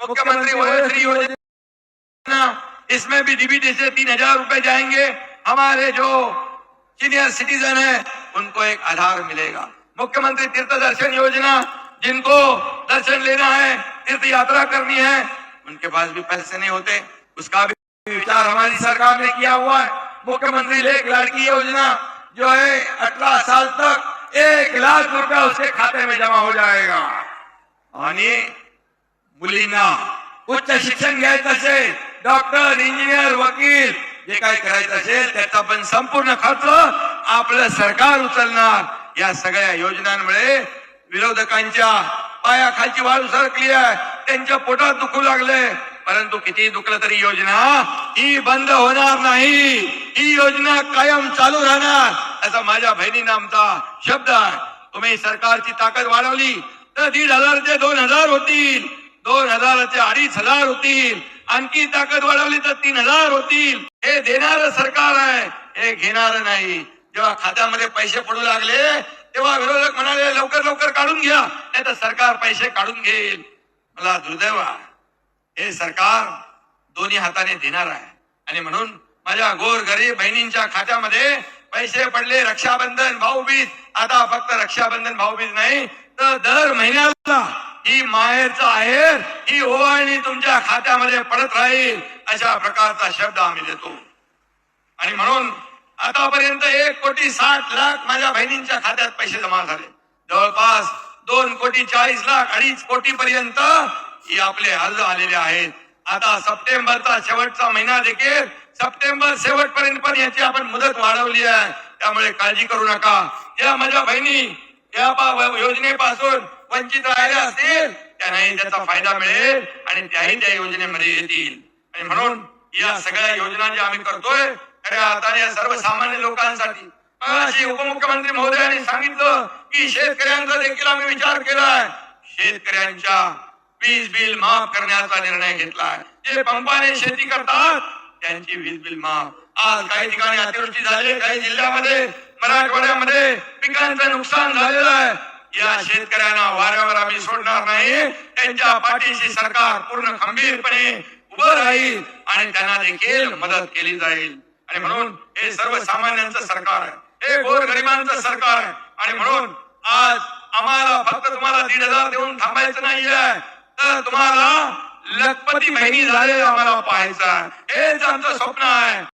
मुख्यमंत्री वयोश्री योजना इसमें भी डीबीटी से तीन हज़ार रूपए जाएँगे। हमारे जो सीनियर सिटीजन है उनको एक आधार मिलेगा। मुख्यमंत्री तीर्थ दर्शन योजना जिनको दर्शन लेना है तीर्थ यात्रा करनी है उनके पास भी पैसे नहीं होते। उसका भी विचार हमारी सरकार ने किया हुआ है। मुख्यमंत्री लेख लड़की योजना जो है अठारह साल तक एक लाख रुपया उसके खाते में जमा हो जाएगा। आणि मुलींना उच्च शिक्षण घ्यायचं असेल डॉक्टर इंजिनियर वकील जे काय करायचं असेल त्याचा पण संपूर्ण खर्च आपलं सरकार उचलणार. या सगळ्या योजनांमुळे विरोधकांच्या पायाखालची वाळू सरकली आहे. त्यांच्या पोटात दुखू लागले. परंतु किती दुखलं तरी योजना ही बंद होणार नाही. ही योजना कायम चालू राहणार. असा माझ्या बहिणीनं आमचा शब्द आहे. तुम्ही सरकारची ताकद वाढवली तर दीड हजार ते दोन हजार होतील. दोन हजाराचे अडीच हजार होतील. आणखी ताकद वाढवली तर तीन हजार होतील. हे देणार सरकार आहे हे घेणार नाही. जेव्हा खात्यामध्ये पैसे पडू लागले तेव्हा विरोधक म्हणाले लवकर लवकर काढून घ्या. नाही तर सरकार पैसे काढून घेईल. मला दुर्दैव आहे. हे सरकार दोन्ही हाताने देणार आहे. आणि म्हणून माझ्या गोर गरीब बहिणींच्या खात्यामध्ये पैसे पडले रक्षाबंधन भाऊबीज. आता फक्त रक्षाबंधन भाऊबीज नाही तर दर महिन्याला ही माहेरचा आहेर ही ओवाळणी तुमच्या खात्यामध्ये पडत राहील अशा प्रकारचा शब्द आम्ही देतो. आणि म्हणून आतापर्यंत एक कोटी साठ लाख माझ्या बहिणींच्या खात्यात पैसे जमा झाले. जवळपास दोन कोटी चाळीस लाख अडीच कोटी पर्यंत ही आपले अर्ज आलेले आहेत. आता सप्टेंबरचा शेवटचा महिना देखील सप्टेंबर शेवटपर्यंत पण याची आपण मुदत वाढवली आहे. त्यामुळे काळजी करू नका. या माझ्या बहिणी या योजनेपासून वंचित राहिल्या असतील त्यांनाही त्याचा फायदा मिळेल आणि त्याही त्या योजनेमध्ये येतील. आणि म्हणून या सगळ्या योजना ज्या आम्ही करतोय. खऱ्या अर्थाने या सर्वसामान्य लोकांसाठी अशी उपमुख्यमंत्री महोदयांनी सांगितलं की शेतकऱ्यांचा देखील आम्ही विचार केलाय. शेतकऱ्यांच्या वीज बिल माफ करण्याचा निर्णय घेतलाय. जे पंपाने शेती करतात त्यांची वीज बिल माफ. आज काही ठिकाणी अतिवृष्टी झाली काही जिल्ह्यामध्ये मराठवाड्यामध्ये पिकांचं नुकसान झालेलं आहे. या शेतकऱ्यांना वाऱ्यावर आम्ही सोडणार नाही. त्यांच्या पाठीशी सरकार पूर्ण खंबीरपणे उभं राहील आणि त्यांना देखील मदत केली जाईल. आणि म्हणून हे सर्वसामान्यांचं सरकार आहे. हे गोर गरिबांचं सरकार आहे. आणि म्हणून आज आम्हाला फक्त तुम्हाला दीड हजार देऊन थांबायचं नाहीये. तर तुम्हाला लखपती बहिणी झालेलं आम्हाला पाहायचं आहे. हेच आमचं स्वप्न आहे.